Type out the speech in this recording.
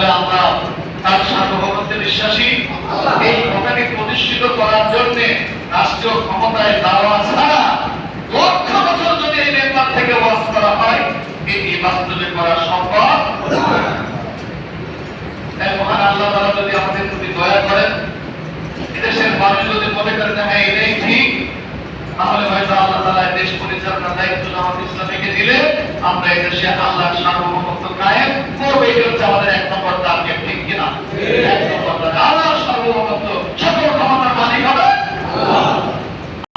তাহলে আমরা তার সার্বভৌমত্বে বিশ্বাসী। এই ঘটনাকে প্রতিষ্ঠিত করার জন্য রাষ্ট্রীয় ক্ষমতায় দাঁড়ানো ছাড়া লক্ষ বছর যদি এই নেতার থেকে ওয়াজ করা হয়, এটি বাস্তবে করা সম্ভব। তাই মহান আল্লাহ তাআলা যদি আমাদের প্রতি দয়া করেন, এদেশের মানুষ যদি মনে করেন হ্যাঁ এটাই ঠিক, তাহলে হয়তো আল্লাহ এই দেশ পরিচালনার দায়িত্ব জামাত ইসলামীকে দিলে আমরা এই দেশে আল্লাহর